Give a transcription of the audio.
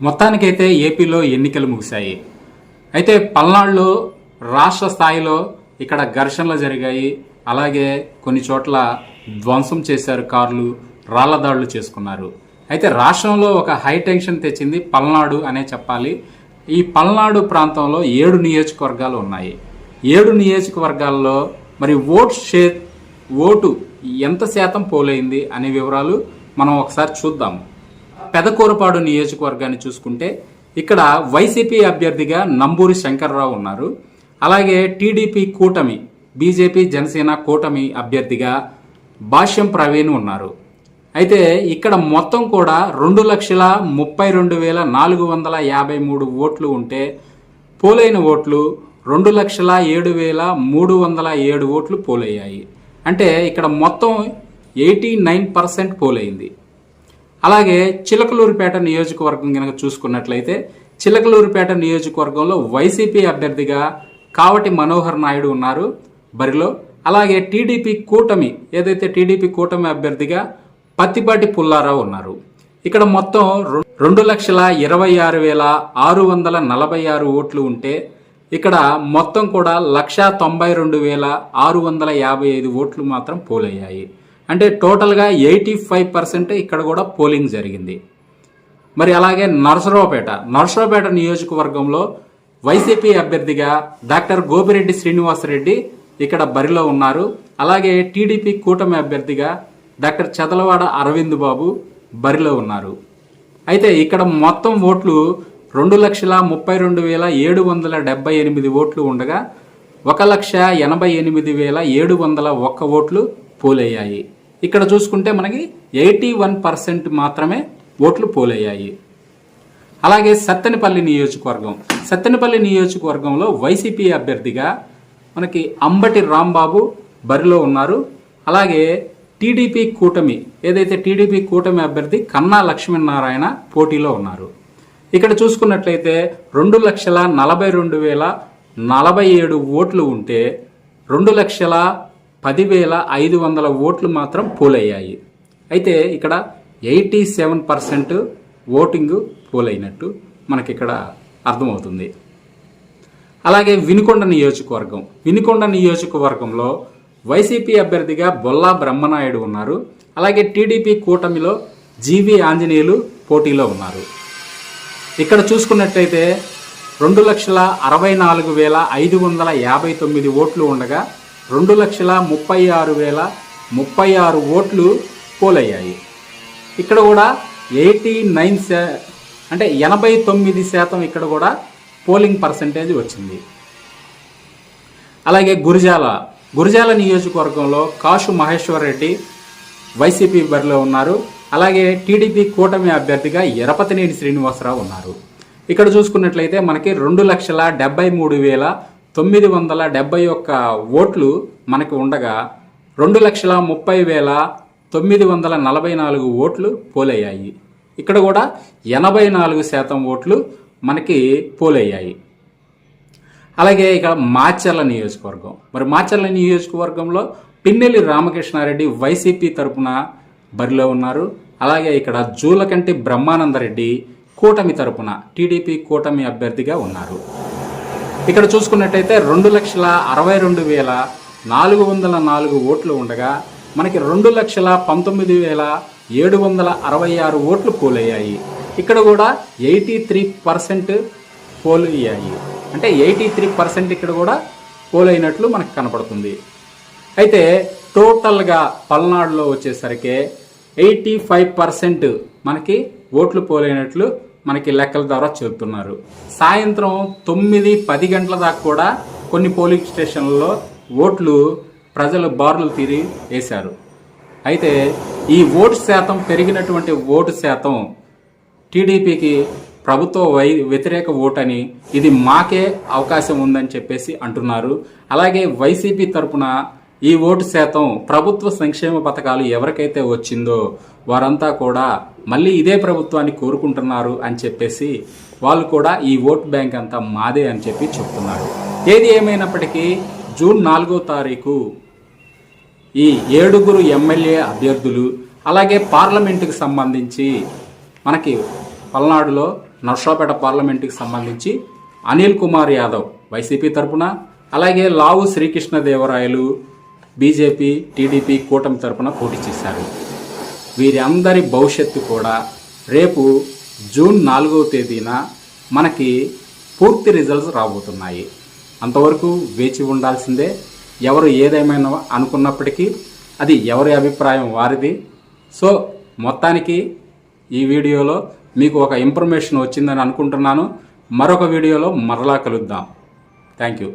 మొత్తానికైతే ఏపీలో ఎన్నికలు ముగిశాయి. అయితే పల్నాడులో రాష్ట్ర స్థాయిలో ఇక్కడ ఘర్షణలు జరిగాయి. అలాగే కొన్ని చోట్ల ధ్వంసం చేశారు కార్లు రాళ్ళ దాడులు చేసుకున్నారు. అయితే రాష్ట్రంలో ఒక హై టెన్షన్ తెచ్చింది పల్నాడు అనే చెప్పాలి. ఈ పల్నాడు ప్రాంతంలో ఏడు నియోజకవర్గాలు ఉన్నాయి. ఏడు నియోజకవర్గాల్లో మరి ఓట్ షేర్ ఓటు ఎంత శాతం పోలైంది అనే వివరాలు మనం ఒకసారి చూద్దాము పెదకూరపాడు నియోజకవర్గాన్ని చూసుకుంటే ఇక్కడ వైసీపీ అభ్యర్థిగా నంబూరి శంకర్రావు ఉన్నారు. అలాగే టీడీపీ కూటమి బీజేపీ జనసేన కూటమి అభ్యర్థిగా భాష్యం ప్రవీణ్ ఉన్నారు. అయితే ఇక్కడ మొత్తం కూడా రెండు లక్షల ముప్పై రెండు వేల నాలుగు వందల యాభై మూడు ఓట్లు ఉంటే పోలైన ఓట్లు రెండు లక్షల ఏడు వేల మూడు వందల ఏడు ఓట్లు పోలయ్యాయి. అంటే ఇక్కడ మొత్తం ఎయిటీ నైన్ పర్సెంట్ పోలైంది. అలాగే చిలకలూరుపేట నియోజకవర్గం కనుక చూసుకున్నట్లయితే చిలకలూరుపేట నియోజకవర్గంలో వైసీపీ అభ్యర్థిగా కావటి మనోహర్ నాయుడు ఉన్నారు బరిలో. అలాగే టీడీపీ కూటమి ఏదైతే టీడీపీ కూటమి అభ్యర్థిగా పత్తిపాటి పుల్లారావు ఉన్నారు. ఇక్కడ మొత్తం రెండు లక్షల ఇరవై ఆరు వేల ఆరు వందల నలభై ఆరు ఓట్లు ఉంటే ఇక్కడ మొత్తం కూడా లక్ష తొంభై రెండు వేల ఆరు వందల యాభై ఐదు ఓట్లు మాత్రం పోలయ్యాయి. అంటే టోటల్గా ఎయిటీ ఫైవ్ పర్సెంట్ ఇక్కడ కూడా పోలింగ్ జరిగింది. మరి అలాగే నరసరావుపేట నరసరావుపేట నియోజకవర్గంలో వైసీపీ అభ్యర్థిగా డాక్టర్ గోపిరెడ్డి శ్రీనివాసరెడ్డి ఇక్కడ బరిలో ఉన్నారు. అలాగే టీడీపీ కూటమి అభ్యర్థిగా డాక్టర్ చదలవాడ అరవింద్ బాబు బరిలో ఉన్నారు. అయితే ఇక్కడ మొత్తం ఓట్లు రెండు లక్షల ముప్పై రెండు వేల ఏడు వందల డెబ్బై ఎనిమిది ఓట్లు ఉండగా ఒక లక్ష ఎనభై ఎనిమిది వేల ఏడు వందల ఒక్క ఓట్లు పోలయ్యాయి. ఇక్కడ చూసుకుంటే మనకి ఎయిటీ వన్ పర్సెంట్ మాత్రమే ఓట్లు పోలయ్యాయి. అలాగే సత్తెనపల్లి నియోజకవర్గం. సత్తెనపల్లి నియోజకవర్గంలో వైసీపీ అభ్యర్థిగా మనకి అంబటి రాంబాబు బరిలో ఉన్నారు. అలాగే టీడీపీ కూటమి ఏదైతే టీడీపీ కూటమి అభ్యర్థి కన్నా లక్ష్మీనారాయణ పోటీలో ఉన్నారు. ఇక్కడ చూసుకున్నట్లయితే రెండు లక్షల నలభై రెండు వేల నలభై ఏడు ఓట్లు ఉంటే రెండు లక్షల పదివేల ఐదు వందల ఓట్లు మాత్రం పోలయ్యాయి. అయితే ఇక్కడ ఎయిటీ సెవెన్ పర్సెంట్ ఓటింగ్ పోలైనట్టు మనకి ఇక్కడ అర్థమవుతుంది. అలాగే వినుకొండ నియోజకవర్గం. వినుకొండ నియోజకవర్గంలో వైసీపీ అభ్యర్థిగా బొల్లా బ్రహ్మనాయుడు ఉన్నారు. అలాగే టీడీపీ కూటమిలో జీవి ఆంజనేయులు పోటీలో ఉన్నారు. ఇక్కడ చూసుకున్నట్టయితే రెండు లక్షల అరవై నాలుగు వేల ఐదు వందల యాభై తొమ్మిది ఓట్లు ఉండగా రెండు లక్షల ముప్పై ఆరు వేల ముప్పై ఆరు ఓట్లు పోలయ్యాయి. ఇక్కడ కూడా ఎయిటీ నైన్ శా అంటే ఎనభై తొమ్మిది శాతం ఇక్కడ కూడా పోలింగ్ పర్సంటేజ్ వచ్చింది. అలాగే గురిజాల గురిజాల నియోజకవర్గంలో కాశు మహేశ్వర్ రెడ్డి వైసీపీ బరిలో ఉన్నారు. అలాగే టీడీపీ కూటమి అభ్యర్థిగా ఎరపతినేని శ్రీనివాసరావు ఉన్నారు. ఇక్కడ చూసుకున్నట్లయితే మనకి రెండు లక్షల డెబ్బై మూడు వేల తొమ్మిది వందల డెబ్బై ఒక్క ఓట్లు మనకి ఉండగా రెండు లక్షల ముప్పై వేల తొమ్మిది వందల నలభై నాలుగు ఓట్లు పోలయ్యాయి. ఇక్కడ కూడా ఎనభై నాలుగు శాతం ఓట్లు మనకి పోలయ్యాయి. అలాగే ఇక్కడ మాచర్ల నియోజకవర్గం. మరి మాచర్ల నియోజకవర్గంలో పిన్నెల్లి రామకృష్ణారెడ్డి వైసీపీ తరపున బరిలో ఉన్నారు. అలాగే ఇక్కడ జూలకంటి బ్రహ్మానందరెడ్డి కూటమి తరపున టీడీపీ కూటమి అభ్యర్థిగా ఉన్నారు. ఇక్కడ చూసుకున్నట్టయితే రెండు లక్షల అరవై రెండు వేల నాలుగు వందల నాలుగు ఓట్లు ఉండగా మనకి రెండు లక్షల పంతొమ్మిది వేల ఏడు వందల అరవై ఆరు ఓట్లు పోలయ్యాయి. ఇక్కడ కూడా ఎయిటీ త్రీ పర్సెంట్ పోల్ అయ్యాయి అంటే ఎయిటీ త్రీ పర్సెంట్ ఇక్కడ కూడా పోల్ అయినట్లు మనకు కనపడుతుంది. అయితే టోటల్గా పల్నాడులో వచ్చేసరికి ఎయిటీ ఫైవ్ పర్సెంట్ మనకి ఓట్లు పోలైనట్లు మనకి లెక్కల ద్వారా చెబుతున్నారు. సాయంత్రం తొమ్మిది పది గంటల దాకా కూడా కొన్ని పోలింగ్ స్టేషన్లలో ఓట్లు ప్రజలు బారులు తీరి వేశారు. అయితే ఈ ఓటు శాతం పెరిగినటువంటి ఓటు శాతం టీడీపీకి ప్రభుత్వ వై వ్యతిరేక ఓటని ఇది మాకే అవకాశం ఉందని చెప్పేసి అంటున్నారు. అలాగే వైసీపీ తరపున ఈ ఓటు శాతం ప్రభుత్వ సంక్షేమ పథకాలు ఎవరికైతే వచ్చిందో వారంతా కూడా మళ్ళీ ఇదే ప్రభుత్వాన్ని కోరుకుంటున్నారు అని చెప్పేసి వాళ్ళు కూడా ఈ ఓట్ బ్యాంక్ అంతా మాదే అని చెప్పి చెప్తున్నారు. ఏది ఏమైనప్పటికీ జూన్ నాలుగో తారీఖు ఈ ఏడుగురు ఎమ్మెల్యే అభ్యర్థులు అలాగే పార్లమెంటుకు సంబంధించి మనకి పల్నాడులో నర్సాపేట పార్లమెంటుకి సంబంధించి అనిల్ కుమార్ యాదవ్ వైసీపీ తరపున అలాగే లావు శ్రీకృష్ణదేవరాయలు బీజేపీ టీడీపీ కూటమి తరపున పోటీ చేశారు. వీరి అందరి భవిష్యత్తు కూడా రేపు జూన్ నాలుగవ తేదీన మనకి పూర్తి రిజల్ట్స్ రాబోతున్నాయి. అంతవరకు వేచి ఉండాల్సిందే ఎవరు ఏదేమైనా అనుకున్నప్పటికీ అది ఎవరి అభిప్రాయం వారిది. సో మొత్తానికి ఈ వీడియోలో మీకు ఒక ఇన్ఫర్మేషన్ వచ్చిందని అనుకుంటున్నాను. మరొక వీడియోలో మరలా కలుద్దాం. Thank you.